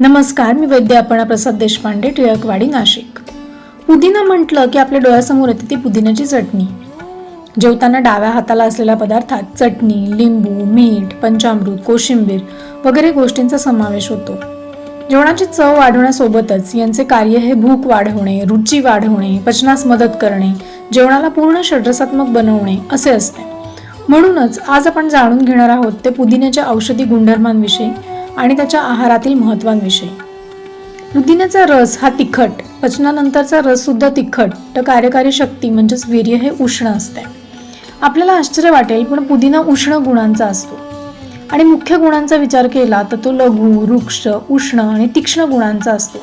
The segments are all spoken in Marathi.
नमस्कार मी वैद्य आपण प्रसाद देशपांडे टिळकवाडी नाशिक. पुदिना म्हटलं की आपल्या डोळ्यासमोर येते ती पुदिन्याची चटणी. जेवताना डाव्या हाताला असलेल्या पदार्थात चटणी लिंबू मीठ पंचामृत कोशिंबीर वगैरे गोष्टींचा समावेश होतो. जेवणाची चव वाढवण्यासोबतच यांचे कार्य हे भूक वाढवणे रुची वाढवणे पचनास मदत करणे जेवणाला पूर्ण षड्रसात्मक बनवणे असे असते. म्हणूनच आज आपण जाणून घेणार आहोत ते पुदिन्याच्या औषधी गुणधर्मांविषयी. आणि त्याच्या आहारातील महत्वांविषयी पुदिन्याचा रस हा तिखट पचनानंतरचा रस सुद्धा तिखट तर कार्यकारी शक्ती म्हणजेच वीर्य हे उष्ण असते. आपल्याला आश्चर्य वाटेल पण पुदिना उष्ण गुणांचा असतो. आणि मुख्य गुणांचा विचार केला तर तो लघु वृक्ष उष्ण आणि तीक्ष्ण गुणांचा असतो.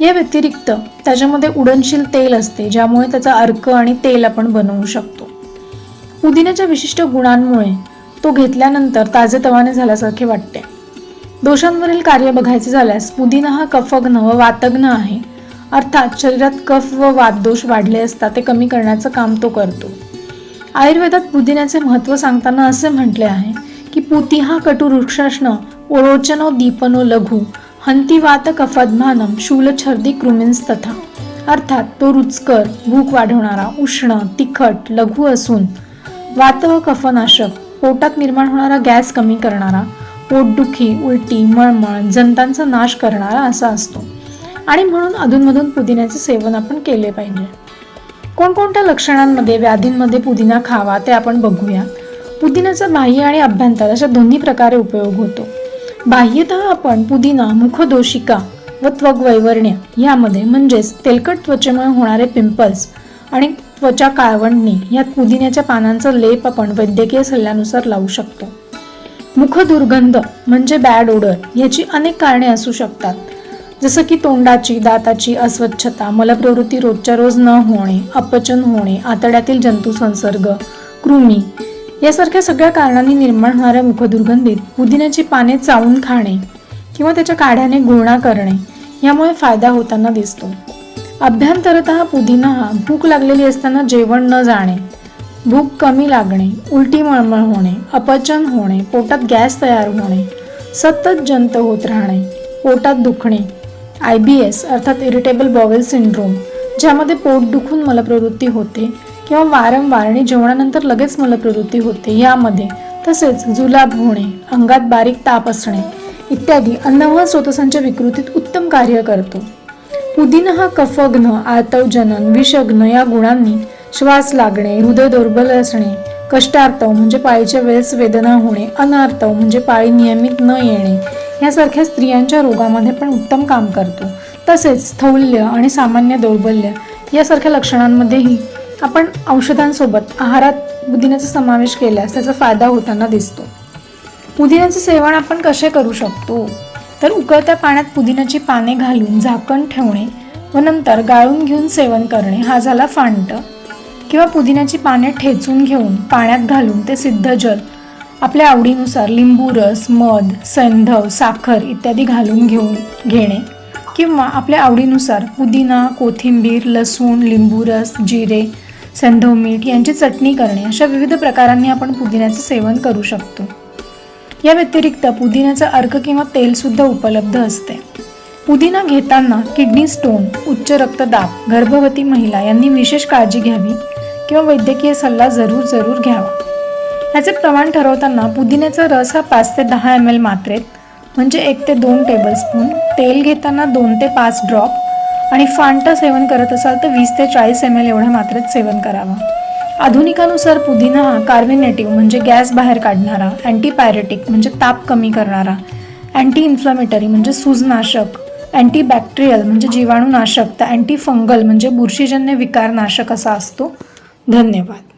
या व्यतिरिक्त त्याच्यामध्ये उडनशील तेल असते ज्यामुळे त्याचा अर्क आणि तेल आपण बनवू शकतो. पुदिन्याच्या विशिष्ट गुणांमुळे तो घेतल्यानंतर ताजेतवाने झाल्यासारखे वाटते. दोषांवरील कार्य बघायचे झाल्यास पुदिना हा कफग्न व वातग्न आहे. अर्थात शरीरात कफ व वातदोष वाढले असता ते कमी करण्याचं काम तो करतो. आयुर्वेदात पुदिन्याचे महत्त्व सांगताना असे म्हटले आहे की पुती हा कटुवृक्षाष्ण ओरोचनो दीपनो लघु हंती वात कफद्मानम शूलछर्दी कृमिन्स तथा. अर्थात तो रुचकर भूक वाढवणारा उष्ण तिखट लघु असून वात व कफनाशक पोटात निर्माण होणारा गॅस कमी करणारा पोटदुखी उलटी मळमळ जंतांचा नाश करणारा असा असतो. आणि म्हणून अधूनमधून पुदिन्याचे सेवन आपण केले पाहिजे. कोणकोणत्या लक्षणांमध्ये व्याधींमध्ये पुदिना खावा ते आपण बघूया. पुदिन्याचा बाह्य आणि अभ्यंतर अशा दोन्ही प्रकारे उपयोग होतो. बाह्यतः आपण पुदिना मुखदोषिका व त्वग वैवर्ण्य यामध्ये म्हणजेच तेलकट त्वचेमुळे होणारे पिंपल्स आणि त्वचा काळवंडणी यात पुदिन्याच्या पानांचा लेप आपण वैद्यकीय सल्ल्यानुसार लावू शकतो. मुखदुर्गंध म्हणजे बॅड ओडर याची अनेक कारणे असू शकतात. जसं की तोंडाची दाताची अस्वच्छता मलप्रवृत्ती रोजच्या रोज न होणे अपचन होणे आतड्यातील जंतू संसर्ग कृमी यासारख्या सगळ्या कारणांनी निर्माण होणाऱ्या मुखदुर्गंधीत पुदिन्याची पाने चावून खाणे किंवा त्याच्या काढ्याने गुळणा करणे यामुळे फायदा होताना दिसतो. अभ्यांतरत पुदिना हा भूक लागलेली असताना जेवण न जाणे भूक कमी लागणे उलटी मळमळ होणे अपचन होणे पोटात गॅस तयार होणे सतत जंत होत राहणे पोटात दुखणे आय बी एस अर्थात इरिटेबल बॉवेल सिंड्रोम ज्यामध्ये पोट दुखून मलप्रवृत्ती होते किंवा वारंवार आणि जेवणानंतर लगेच मलप्रवृत्ती होते यामध्ये तसेच जुलाब होणे अंगात बारीक ताप असणे इत्यादी अन्नवह स्रोतसांच्या विकृतीत उत्तम कार्य करतो. पुदिना हा कफग्न आतवजनन विषग्न या गुणांनी श्वास लागणे हृदय दुर्बल असणे कष्टार्थव म्हणजे पाळीच्या वेळेस वेदना होणे अनार्थव म्हणजे पाळी नियमित न येणे यासारख्या स्त्रियांच्या रोगामध्ये पण उत्तम काम करतो. तसेच स्थौल्य आणि सामान्य दौर्बल्य यासारख्या लक्षणांमध्येही आपण औषधांसोबत आहारात पुदिन्याचा समावेश केल्यास त्याचा फायदा होताना दिसतो. पुदिन्याचे सेवन आपण कसे करू शकतो? तर उकळत्या पाण्यात पुदिन्याची पाने घालून झाकण ठेवणे व नंतर गाळून घेऊन सेवन करणे हा झाला फांट. किंवा पुदिन्याची पाने ठेचून घेऊन पाण्यात घालून ते सिद्ध जल आपल्या आवडीनुसार लिंबू रस मध सैंधव साखर इत्यादी घालून घेऊन घेणे किंवा आपल्या आवडीनुसार पुदिना कोथिंबीर लसूण लिंबू रस जिरे सैंधव मीठ यांची चटणी करणे अशा विविध प्रकारांनी आपण पुदिन्याचे सेवन करू शकतो. या व्यतिरिक्त पुदिन्याचा अर्क किंवा तेलसुद्धा उपलब्ध असते. पुदिना घेताना किडनी स्टोन उच्च रक्तदाब गर्भवती महिला यांनी विशेष काळजी घ्यावी. किंवा वैद्यकीय सल्ला जरूर जरूर घ्यावा. ह्याचे प्रमाण ठरवताना पुदिन्याचा रस हा पाच ते दहा एम एल मात्रेत म्हणजे एक ते दोन टेबलस्पून तेल घेताना दोन ते पाच ड्रॉप आणि फांटा सेवन करत असाल तर वीस ते चाळीस एम एल एवढ्या मात्रेत सेवन करावा. आधुनिकानुसार पुदिना हा कार्बिनेटिव्ह म्हणजे गॅस बाहेर काढणारा अँटीपायरेटिक म्हणजे ताप कमी करणारा अँटी इन्फ्लमेटरी म्हणजे सूजनाशक अँटीबॅक्टेरियल म्हणजे जीवाणूनाशक तर अँटी फंगल म्हणजे बुरशीजन्य विकारनाशक असा असतो. धन्यवाद.